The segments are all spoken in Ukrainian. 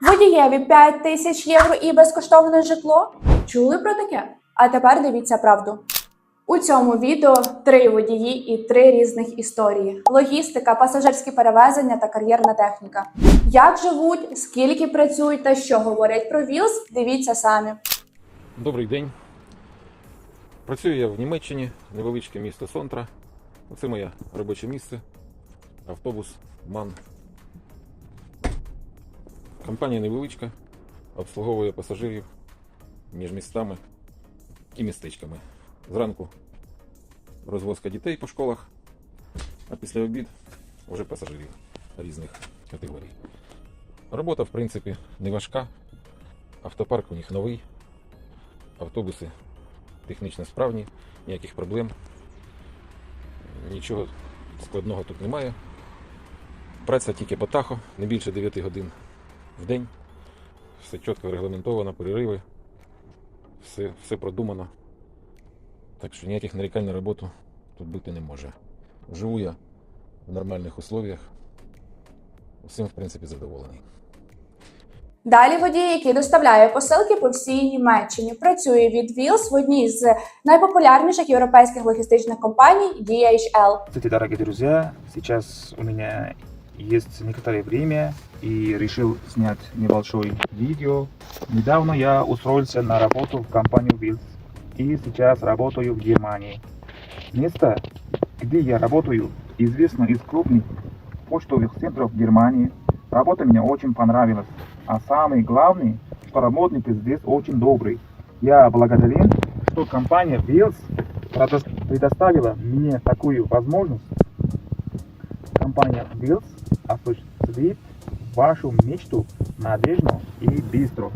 Водієві 5 тисяч євро і безкоштовне житло? Чули про таке? А тепер дивіться правду. У цьому відео три водії і три різних історії: логістика, пасажирські перевезення та кар'єрна техніка. Як живуть, скільки працюють та що говорять про ВІЛС, дивіться самі. Добрий день. Працюю я в Німеччині, невеличке місто Сонтра. Це моє робоче місце. Автобус МАН. Компанія невеличка, обслуговує пасажирів між містами і містечками. Зранку розвозка дітей по школах, а після обід вже пасажирів різних категорій. Робота, в принципі, не важка. Автопарк у них новий. Автобуси технічно справні, ніяких проблем. Нічого складного тут немає. Праця тільки по тахо, не більше 9 годин в день. Все чітко регламентовано, перериви, все, все продумано. Так що ніяких нарікань на роботу тут бути не може. Живу я в нормальних условиях. Усім, в принципі, задоволений. Далі водій, який доставляє посилки по всій Німеччині, працює від ВІЛС в одній з найпопулярніших європейських логістичних компаній DHL. Здравствуйте, дорогие друзья! Сейчас у меня есть некоторое время и решил снять небольшое видео. Недавно я устроился на работу в компанию Wills и сейчас работаю в Германии. Место, где я работаю, известно из крупных почтовых центров Германии. Работа мне очень понравилась. А самое главное, что работники здесь очень добрые. Я благодарен, что компания предо- предоставила мне такую возможность. Компания Wills осуществит вашу мечту надежно и быстро.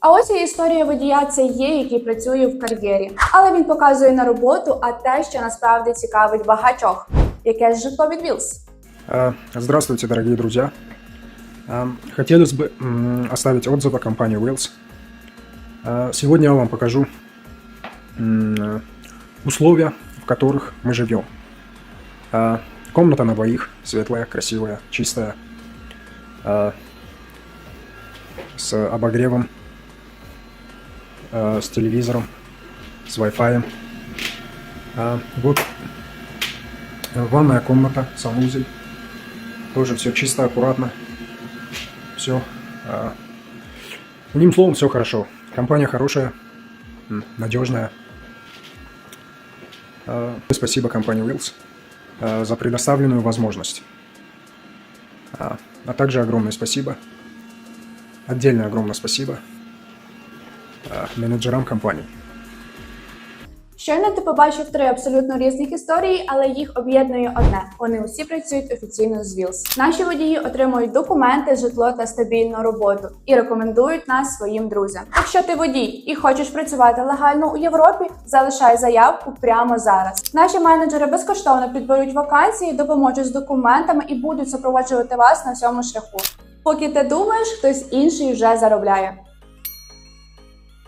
А ось і історія водія це є, який працює в кар'єрі. Але він показує на роботу, а те, що насправді цікавить багатьох. Яке ж житло від ВІЛС? А, Здравствуйте, дорогие друзья. А, Хотелось бы м, оставить отзыв о компании Wheels. А, Сегодня я вам покажу м, условия, в которых мы живем. Комната на двоих, светлая, красивая, чистая, а, с обогревом, а, с телевизором, с Wi-Fi. А, Вот ванная комната, санузел, тоже все чисто, аккуратно. Все. Одним словом, все хорошо. Компания хорошая, надежная. А, Спасибо компании Wheels за предоставленную возможность. А а также огромное спасибо, отдельное огромное спасибо а, менеджерам компании. Щойно ти побачив три абсолютно різних історії, але їх об'єднує одне: вони усі працюють офіційно з ВІЛС. Наші водії отримують документи, житло та стабільну роботу і рекомендують нас своїм друзям. Якщо ти водій і хочеш працювати легально у Європі, залишай заявку прямо зараз. Наші менеджери безкоштовно підберуть вакансії, допоможуть з документами і будуть супроводжувати вас на всьому шляху. Поки ти думаєш, хтось інший вже заробляє.